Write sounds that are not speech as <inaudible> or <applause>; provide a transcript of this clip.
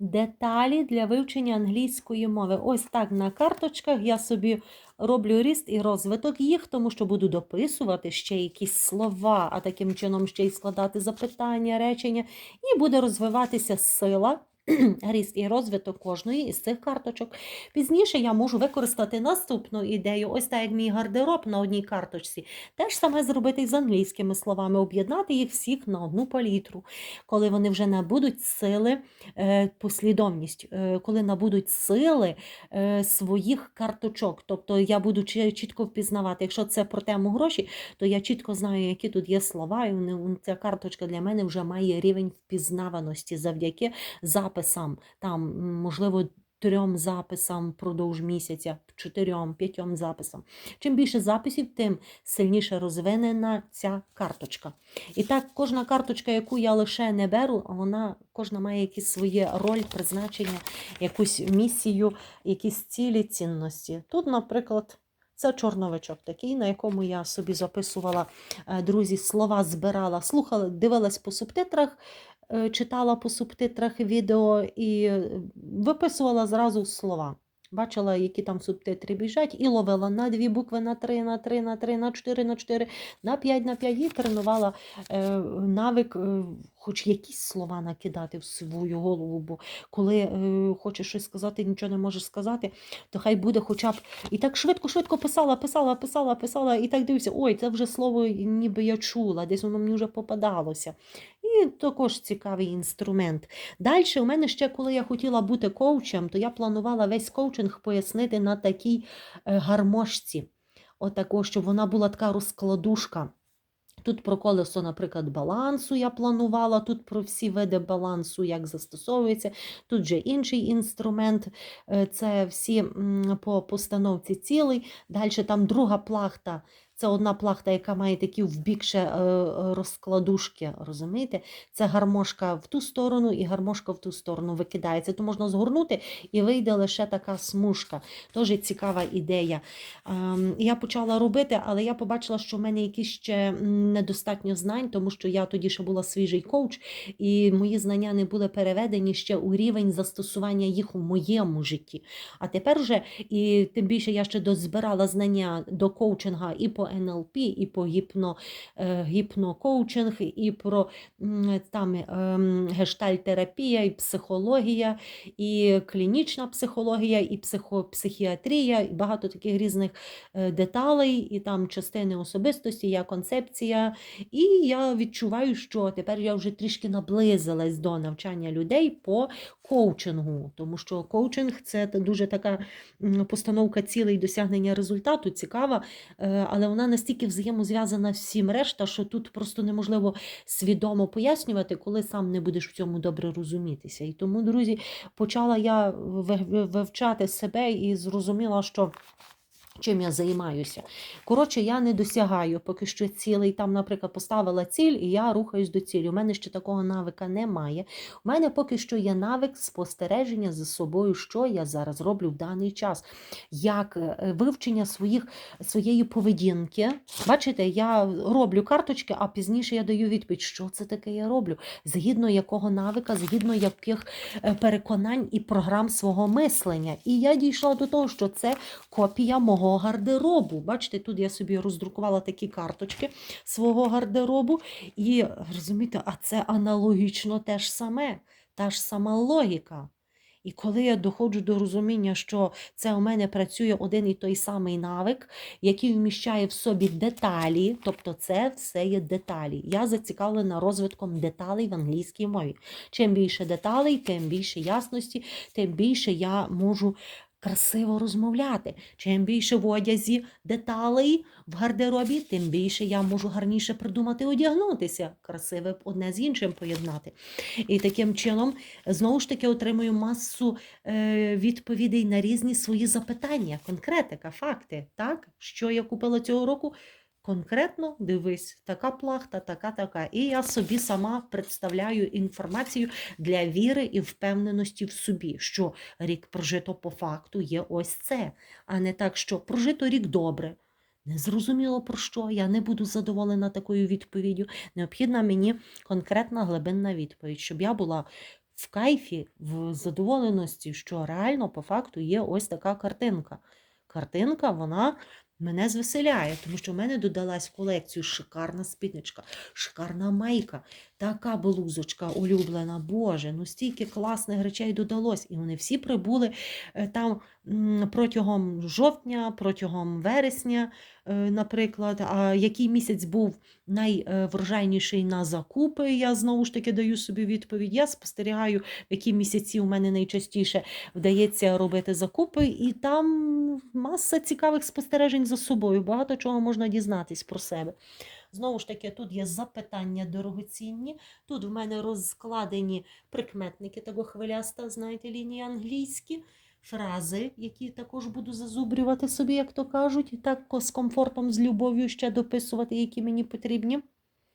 Деталі для вивчення англійської мови. Ось так на карточках я собі роблю ріст і розвиток їх, тому що буду дописувати ще якісь слова, а таким чином ще й складати запитання, речення, і буде розвиватися сила. <clears throat> Ріст і розвиток кожної із цих карточок. Пізніше я можу використати наступну ідею, ось так як мій гардероб на одній карточці. Те ж саме зробити з англійськими словами, об'єднати їх всіх на одну палітру, коли вони вже набудуть сили, е, послідовність, е, коли набудуть сили е, своїх карточок. Тобто я буду чітко впізнавати, якщо це про тему гроші, то я чітко знаю, які тут є слова, і ця карточка для мене вже має рівень впізнаваності завдяки записам. Там, можливо, трьом записам впродовж місяця, чотирьом, п'ятьом записам. Чим більше записів, тим сильніше розвинена ця карточка. І так, кожна карточка, яку я лише не беру, вона кожна має якісь своє роль, призначення, якусь місію, якісь цілі, цінності. Тут, наприклад, це чорновичок такий, на якому я собі записувала, е, друзі, слова збирала, слухала, дивилась по субтитрах, читала по субтитрах відео і е, виписувала зразу слова. Бачила, які там субтитри біжать, і ловила на дві букви, на три, на три, на три, на чотири, на чотири, на п'ять, на п'ять, і тренувала е, навик, е, хоч якісь слова накидати в свою голову, бо коли е, хочеш щось сказати, нічого не можеш сказати, то хай буде хоча б. І так швидко-швидко писала, писала, писала, писала, і так дивився, ой, це вже слово ніби я чула, десь воно мені вже попадалося. І також цікавий інструмент. Далі, у мене ще, коли я хотіла бути коучем, то я планувала весь коучинг пояснити на такій е, гармошці. Отако, щоб вона була така розкладушка. Тут про колесо, наприклад, балансу я планувала, тут про всі види балансу, як застосовується. Тут же інший інструмент, е, це всі по постановці цілей. Далі там друга плахта. Це одна плахта, яка має такі вбік ще е, е, розкладушки, розумієте? Це гармошка в ту сторону і гармошка в ту сторону викидається. То можна згорнути і вийде лише така смужка. Теж цікава ідея. Ем, Я почала робити, але я побачила, що в мене якісь ще недостатньо знань, тому що я тоді ще була свіжий коуч, і мої знання не були переведені ще у рівень застосування їх у моєму житті. А тепер вже, і тим більше я ще дозбирала знання до коучинга і по НЛП, і по гіпно, е, гіпнокоучинг, і про там ем, гештальтерапія, і психологія, і клінічна психологія, і психопсихіатрія, і багато таких різних е, деталей, і там частини особистості, я концепція. І я відчуваю, що тепер я вже трішки наблизилась до навчання людей по коучингу, тому що коучинг це дуже така постановка цілей досягнення результату, цікава, е, але вона настільки взаємозв'язана всім решта, що тут просто неможливо свідомо пояснювати, коли сам не будеш в цьому добре розумітися. І тому, друзі, почала я ви- ви- вивчати себе і зрозуміла, що. Чим я займаюся. Коротше, я не досягаю поки що цілей. Там, наприклад, поставила ціль, і я рухаюсь до цілі. У мене ще такого навика немає. У мене поки що є навик спостереження за собою, що я зараз роблю в даний час. Як е, вивчення своїх, своєї поведінки. Бачите, я роблю карточки, а пізніше я даю відповідь, що це таке я роблю, згідно якого навика, згідно яких е, переконань і програм свого мислення. І я дійшла до того, що це копія мого гардеробу. Бачите, тут я собі роздрукувала такі карточки свого гардеробу. І розумієте, а це аналогічно те ж саме, та ж сама логіка. І коли я доходжу до розуміння, що це у мене працює один і той самий навик, який вміщає в собі деталі, тобто це все є деталі. Я зацікавлена розвитком деталей в англійській мові. Чим більше деталей, тим більше ясності, тим більше я можу красиво розмовляти. Чим більше в одязі деталей в гардеробі, тим більше я можу гарніше придумати одягнутися, красиве одне з іншим поєднати. І таким чином, знову ж таки, отримую масу е, відповідей на різні свої запитання, конкретика, факти. Так? Що я купила цього року? Конкретно дивись, така плахта, така, така. І я собі сама представляю інформацію для віри і впевненості в собі, що рік прожито по факту є ось це, а не так, що прожито рік добре. Не зрозуміло про що, я не буду задоволена такою відповіддю. Необхідна мені конкретна глибинна відповідь, щоб я була в кайфі, в задоволеності, що реально по факту є ось така картинка. Картинка, вона мене звеселяє, тому що в мене додалась в колекцію шикарна спідничка, шикарна майка, така блузочка улюблена. Боже, ну стільки класних речей додалось. І вони всі прибули е, там протягом жовтня, протягом вересня, е, наприклад. А який місяць був найврожайніший на закупи? Я знову ж таки даю собі відповідь. Я спостерігаю, які місяці у мене найчастіше вдається робити закупи, і там маса цікавих спостережень за собою. Багато чого можна дізнатись про себе. Знову ж таки, тут є запитання дорогоцінні. Тут в мене розкладені прикметники того хвиляста, знаєте, лінії англійські, фрази, які також буду зазубрювати собі, як то кажуть, і так з комфортом, з любов'ю ще дописувати, які мені потрібні.